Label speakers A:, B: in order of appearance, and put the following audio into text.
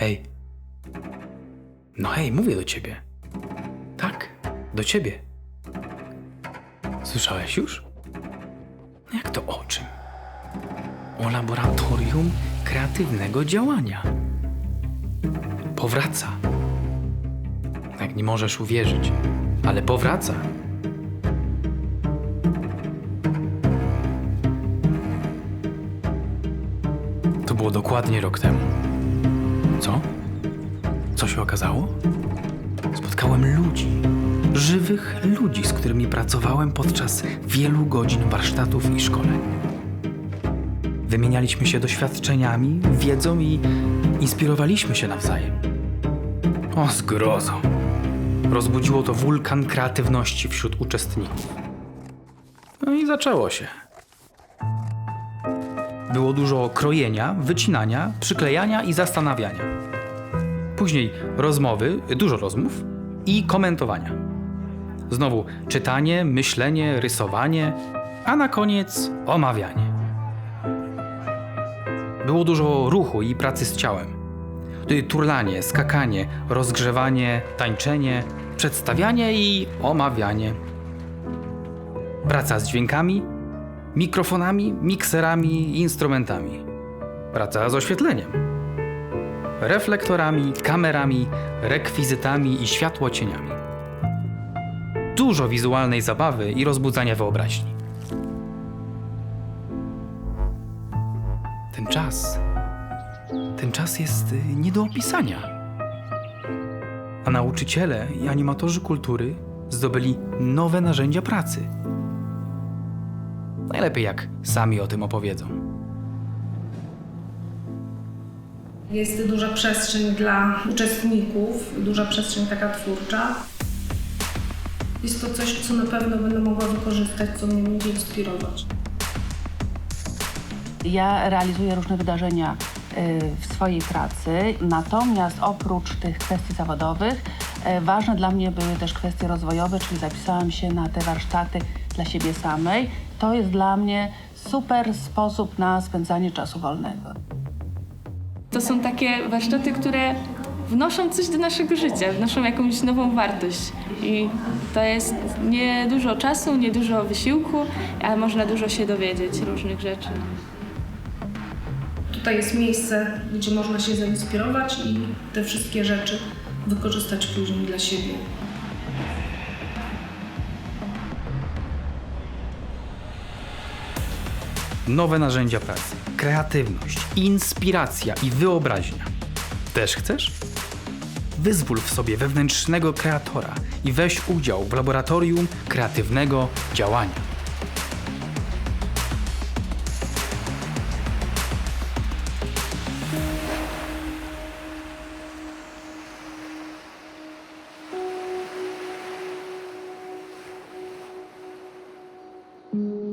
A: Hej. No hej, mówię do ciebie. Tak, do ciebie. Słyszałeś już? No Jak to o czym? O laboratorium kreatywnego działania. Powraca. Jak nie możesz uwierzyć, ale powraca. To było dokładnie rok temu. Co? Co się okazało? Spotkałem ludzi, żywych ludzi, z którymi pracowałem podczas wielu godzin warsztatów i szkoleń. Wymienialiśmy się doświadczeniami, wiedzą i inspirowaliśmy się nawzajem. O, zgrozo! Rozbudziło to wulkan kreatywności wśród uczestników. No i zaczęło się. Było dużo krojenia, wycinania, przyklejania i zastanawiania. Później rozmowy, dużo rozmów i komentowania. Znowu czytanie, myślenie, rysowanie, a na koniec omawianie. Było dużo ruchu i pracy z ciałem. Turlanie, skakanie, rozgrzewanie, tańczenie, przedstawianie i omawianie. Praca z dźwiękami, mikrofonami, mikserami i instrumentami. Praca z oświetleniem. Reflektorami, kamerami, rekwizytami i światłocieniami. Dużo wizualnej zabawy i rozbudzania wyobraźni. Ten czas. Ten czas jest y, nie do opisania. A nauczyciele i animatorzy kultury zdobyli nowe narzędzia pracy. Najlepiej jak sami o tym opowiedzą.
B: Jest duża przestrzeń dla uczestników, duża przestrzeń taka twórcza. Jest to coś, co na pewno będę mogła wykorzystać, co mnie będzie inspirować.
C: Ja realizuję różne wydarzenia y, w swojej pracy, natomiast oprócz tych kwestii zawodowych, ważne dla mnie były też kwestie rozwojowe, czyli zapisałam się na te warsztaty dla siebie samej. To jest dla mnie super sposób na spędzanie czasu wolnego.
D: To są takie warsztaty, które wnoszą coś do naszego życia, wnoszą jakąś nową wartość. I to jest nie dużo czasu, nie dużo wysiłku, a można dużo się dowiedzieć różnych rzeczy.
B: Tutaj jest miejsce, gdzie można się zainspirować i te wszystkie rzeczy wykorzystać później dla siebie.
A: Nowe narzędzia pracy, kreatywność, inspiracja i wyobraźnia. Też chcesz? Wyzwól w sobie wewnętrznego kreatora i weź udział w laboratorium kreatywnego działania. Mm-hmm.